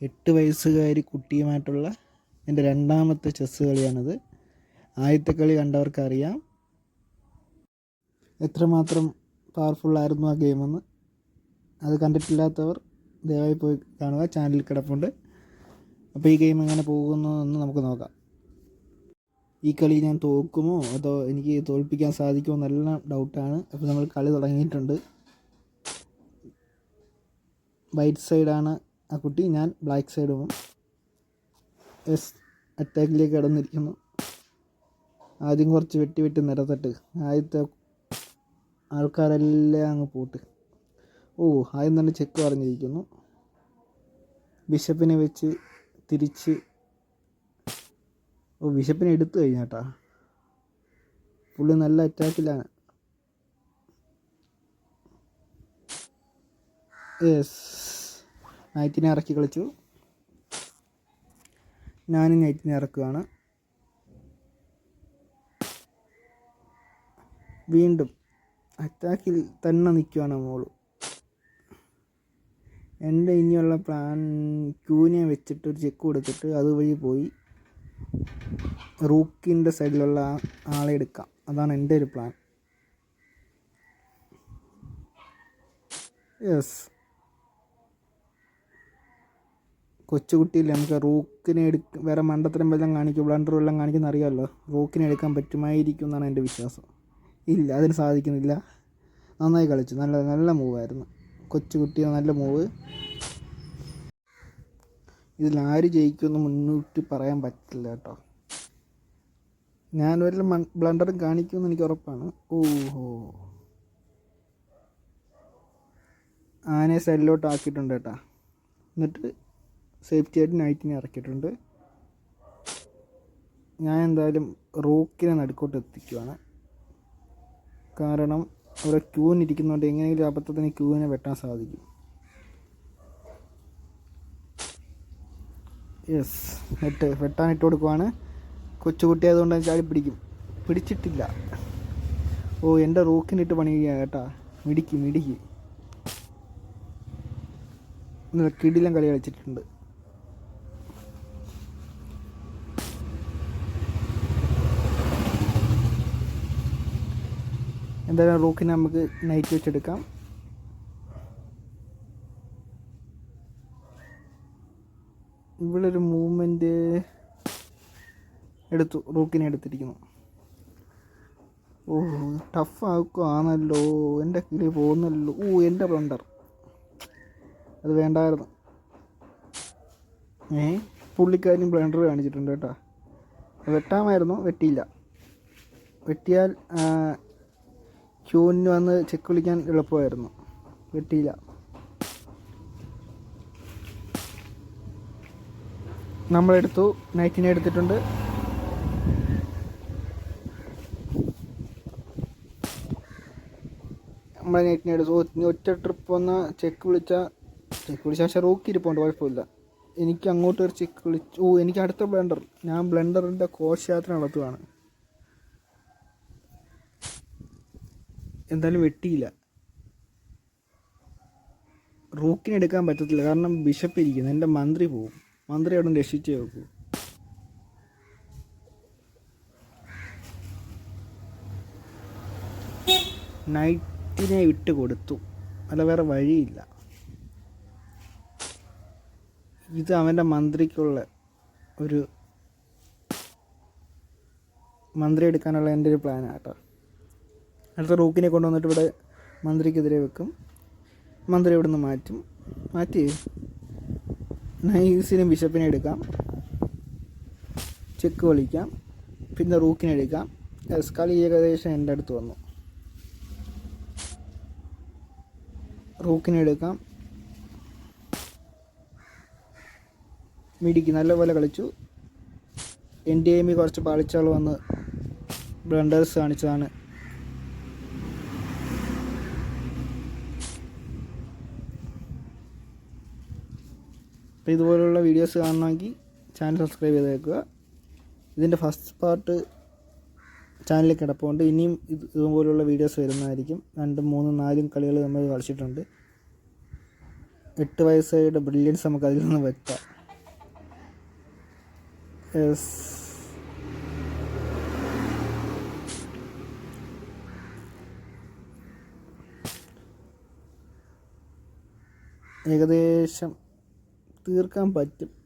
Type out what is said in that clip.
എട്ട് വയസ്സുകാരി കുട്ടിയുമായിട്ടുള്ള എന്റെ രണ്ടാമത്തെ ചെസ്സ് കളിയാണിത്. ആദ്യത്തെ കളി കണ്ടവർക്കറിയാം. എത്രമാത്രം പവർഫുള്ളായിരുന്നു ആ ഗെയിമെന്ന് അത് കണ്ടിട്ടില്ലാത്തവർ ദയവായി പോയി കാണുക. ചാനലിൽ കിടപ്പുണ്ട്. അപ്പോൾ ഈ ഗെയിം എങ്ങനെ പോകുന്നു എന്ന് നമുക്ക് നോക്കാം. ഈ കളി ഞാൻ തോക്കുമോ അതോ എനിക്ക് തോൽപ്പിക്കാൻ സാധിക്കുമോ എന്നെല്ലാം ഡൗട്ടാണ് അപ്പോൾ നമ്മൾ കളി തുടങ്ങിയിട്ടുണ്ട്. വൈറ്റ് സൈഡാണ് ആ കുട്ടി ഞാൻ ബ്ലാക്ക് സൈഡ് പോകും എസ് അറ്റാക്കിലേക്ക് കടന്നിരിക്കുന്നു. ആദ്യം കുറച്ച് വെട്ടി വെട്ടി നിരത്തിട്ട് ആദ്യത്തെ ആൾക്കാരെല്ലാം അങ്ങ് പോട്ട്. ഓ ആദ്യം തന്നെ ചെക്ക് പറഞ്ഞിരിക്കുന്നു. ബിഷപ്പിനെ വെച്ച് തിരിച്ച് ഓ ബിഷപ്പിനെ എടുത്തു കഴിഞ്ഞാട്ടാ പുള്ളി നല്ല അറ്റാക്കിലാണ് യെസ് നൈറ്റിനെ ഇറക്കി കളിച്ചു. ഞാനും നൈറ്റിനെ ഇറക്കുകയാണ്. വീണ്ടും അറ്റാക്കിൽ തന്നെ നിൽക്കുകയാണ് മോൾ. എന്റെ ഇനിയുള്ള പ്ലാൻ ക്യൂനെ വെച്ചിട്ട് ഒരു ചെക്ക് കൊടുത്തിട്ട് അതുവഴി പോയി റൂക്കിന്റെ സൈഡിലുള്ള ആളെ എടുക്കാം. അതാണ് എന്റെ ഒരു പ്ലാൻ. യെസ്. കൊച്ചുകുട്ടിയില്ലേ? നമുക്ക് റൂക്കിനെ എടുക്ക വേറെ മണ്ടത്തരം വല്ലതും കാണിക്കും? ബ്ലണ്ടർ വല്ലതും കാണിക്കുന്ന അറിയാമല്ലോ. റൂക്കിനെ എടുക്കാൻ പറ്റുമായിരിക്കും എന്നാണ് എന്റെ വിശ്വാസം. ഇല്ല അതിന് സാധിക്കുന്നില്ല. നന്നായി കളിച്ചു. നല്ല നല്ല മൂവായിരുന്നു. കൊച്ചുകുട്ടി നല്ല മൂവ്. ഇതിൽ ആര് ജയിക്കുമെന്ന് മുന്നോട്ട് പറയാൻ പറ്റില്ല കേട്ടോ. ഞാൻ വല്ല ബ്ലണ്ടറും കാണിക്കുമെന്ന് എനിക്ക് ഉറപ്പാണ്. ഓഹോ. ആനയെ സൈഡിലോട്ട് ആക്കിയിട്ടുണ്ട് കേട്ടോ. എന്നിട്ട് സേഫ്റ്റി ആയിട്ട് നൈറ്റിനെ ഇറക്കിയിട്ടുണ്ട്. ഞാൻ എന്തായാലും റോക്കിനെ നടുക്കോട്ട് എത്തിക്കുവാണ്. കാരണം അവിടെ ക്യൂവിന് ഇരിക്കുന്നതുകൊണ്ട് എങ്ങനെയെങ്കിലും അബദ്ധത്തിന് ക്യൂവിനെ വെട്ടാൻ സാധിക്കും. യെസ് വെട്ട് വെട്ടാൻ ഇട്ട് കൊടുക്കുവാണ്. കൊച്ചുകുട്ടി ആയതുകൊണ്ട് ചാടി പിടിക്കും. പിടിച്ചിട്ടില്ല. ഓ എന്റെ റോക്കിനിട്ട് പണി ചെയ്യാം കേട്ടാ. മിടിക്ക് മിടിക്ക്. കിടിലം കളി കളിച്ചിട്ടുണ്ട്. എന്തായാലും റൂക്കിനെ നമുക്ക് നൈറ്റ് വെച്ചെടുക്കാം. ഇവിടെ ഒരു മൂവ്മെന്റ് എടുത്തു റൂക്കിനെ എടുത്തിരിക്കുന്നു. ഓ ടഫ് ആക്കുവാണല്ലോ എന്റെ കിളി പോകുന്നല്ലോ. ഓ എന്റെ ബ്ലണ്ടർ അത് വേണ്ടായിരുന്നു. ഏ പുള്ളിക്കാരനും ബ്ലണ്ടർ കാണിച്ചിട്ടുണ്ട് കേട്ടോ. വെട്ടാമായിരുന്നു വെട്ടിയില്ല. വെട്ടിയാൽ ക്യൂവിന് വന്ന് ചെക്ക് വിളിക്കാൻ എളുപ്പമായിരുന്നു. കിട്ടിയില്ല. നമ്മളെടുത്തു. നൈറ്റിനെ എടുത്തിട്ടുണ്ട്. നമ്മളെ നൈറ്റിനെ എടുത്തു. ഒറ്റ ട്രിപ്പ് വന്ന ചെക്ക് വിളിച്ച ചെക്ക് വിളിച്ച പക്ഷേ റോക്കി ഇരിപ്പുണ്ട് കുഴപ്പമില്ല. എനിക്ക് അങ്ങോട്ട് ഒരു ചെക്ക് വിളിച്ചു ഓ എനിക്ക് അടുത്ത ബ്ലെൻഡർ ഞാൻ ബ്ലെൻഡറിന്റെ കോശയാത്ര നടത്തുകയാണ് എന്തായാലും വെട്ടിയില്ല. റൂക്കിന് എടുക്കാൻ പറ്റത്തില്ല. കാരണം ബിഷപ്പ് ഇരിക്കുന്നു. എന്റെ മന്ത്രി പോവും. മന്ത്രി അവിടെ രക്ഷിച്ചേ വെക്കൂ നൈറ്റിനെ വിട്ട് കൊടുത്തു. അല്ല വേറെ വഴിയില്ല. ഇത് അവന്റെ മന്ത്രിക്കുള്ള ഒരു മന്ത്രി എടുക്കാനുള്ള എന്റെ ഒരു പ്ലാനാണ് കേട്ടോ. അടുത്ത റൂക്കിനെ കൊണ്ടുവന്നിട്ട് ഇവിടെ മന്ത്രിക്കെതിരെ വെക്കും. മന്ത്രി ഇവിടെ നിന്ന് മാറ്റും. മാറ്റി. നൈസിനും ബിഷപ്പിനെ എടുക്കാം. ചെക്ക് കളിക്കാം പിന്നെ റൂക്കിനെ എടുക്കാം. യെസ് കളി ഏകദേശം എന്റെ അടുത്ത് വന്നു. റൂക്കിനെ എടുക്കാം. മിടിക്ക് നല്ലപോലെ കളിച്ചു. എൻ ഡി എമ്മി കുറച്ച് പാളിച്ചാൾ വന്ന് ബ്ലണ്ടേഴ്സ് കാണിച്ചതാണ്. അപ്പോൾ ഇതുപോലുള്ള വീഡിയോസ് കാണണമെങ്കിൽ ചാനൽ സബ്സ്ക്രൈബ് ചെയ്ത് വെക്കുക. ഇതിന്റെ ഫസ്റ്റ് പാർട്ട് ചാനലിൽ കിടപ്പുണ്ട്. ഇനിയും ഇത് ഇതുപോലുള്ള വീഡിയോസ് വരുന്നതായിരിക്കും. രണ്ടും മൂന്നും നാലും കളികൾ നമ്മൾ കളിച്ചിട്ടുണ്ട്. എട്ട് വയസ്സുകാരുടെ ബ്രില്യൻസ് നമുക്ക് അതിൽ നിന്ന് വെക്കാം. യെസ്. ഏകദേശം തീർക്കാൻ പറ്റും.